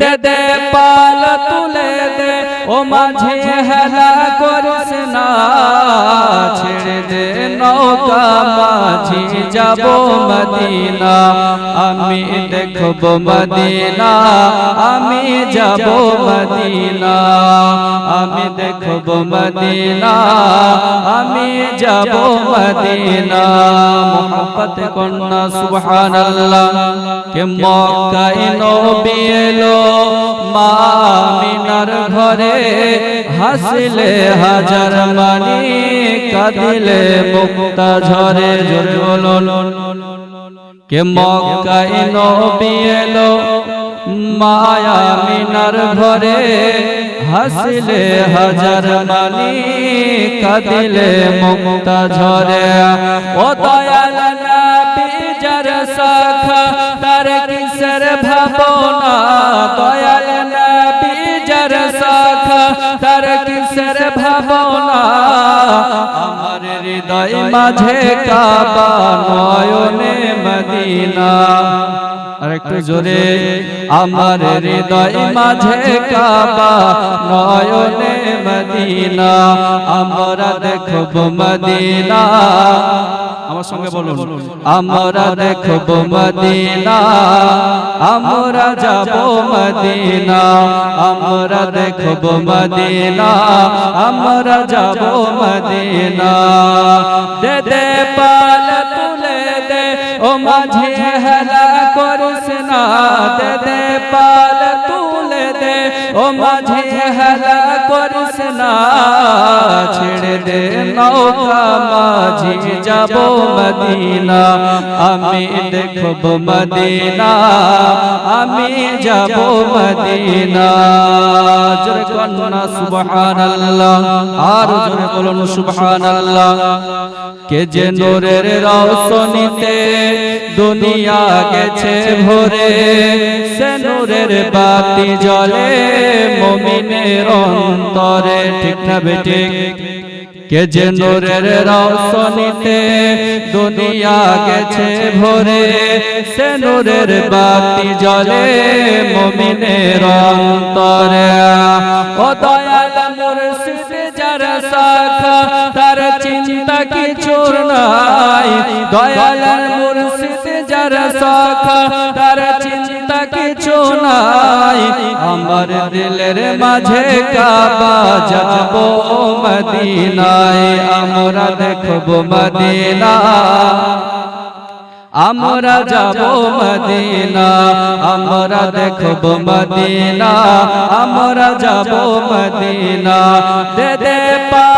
দে দে পাল তুলে দে, ও মাঝে হেলা করিস না, ছেড়ে দে নৌকা, মাঝি যাব মদিনা, আমি দেখব মদিনা, আমি যাব মদিনা, আমি দেখব মদিনা, আমি যাব মদিনা। মোহাম্মত কন্যা, সুবহানাল্লাহ। কে মক্কায় নবী এলো মা মিনার ঘরে হাসিলে হাজার মানি কাঁদিলে মুক্তা ঝরে জোরে কে মক্কায় নবী এলো মায়া মিনার ঘরে হাসিলে হাজার মানি কাঁদিলে মুক্তা ঝরে ও দয়াল নবী যার শাখা, তার কিসের ভাবনা? দয়াল নবী যার শাখা, তার কিসের ভাবনা? আমার হৃদয় মাঝে কাবা নয়নে মদিনা। একটু জোরে আমার হৃদয় মাঝে কাবা নয়নে মদিনা। আমরা দেখব মদিনা। আমার সঙ্গে বলুন। আমরা দেখব মদিনা। আমরা যাব মদিনা। আমরা দেখব মদিনা। আমরা যাব মদিনা। দে দে পাল তুলে দে। ও মাঝে হেলা ও মাঝে হেলা করিস না ছেড়ে দে নৌকা মাঝি যাব মদিনা। আমি দেখব মদিনা। আমি যাব মদিনা। জোরে সুবহানাল্লাহ। আর জোরে বলুন, সুবহানাল্লাহ। কে যে নূরের রওশনীতে দুনিয়া গেছে ভরে, সে নূরের বাতি জ্বলে মুমিনের অন্তরে। ঠিক না বেটে কে যে নূরের রওশনীতে দুনিয়া গেছে ভরে, সে নূরের বাতি জ্বলে মুমিনের অন্তরে। ও দয়াল মুর্শিদ, যার শাখা, তার চিন্তা কিছুর নাই। দয়াল মুর্শিদ, যার চিন্তা নাই। আমার দিলের মাঝে কাবা যাব মদিনায়। আমরা দেখব মদিনা। আমরা যাব মদিনা। আমরা দেখব মদিনা। আমরা যাব মদিনা। দে দে দে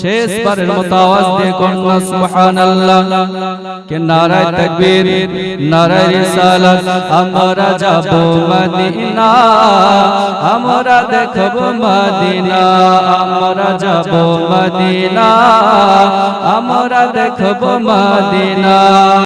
শেষবারের মতো আওয়াজ দিয়ে কন্যা সুবহানাল্লাহ। কে নারায় তাকবীর নারায় রিসালাত আমরা যাব মদিনা আমরা দেখব মদিনা আমরা যাব মদিনা আমরা দেখব মদিনা।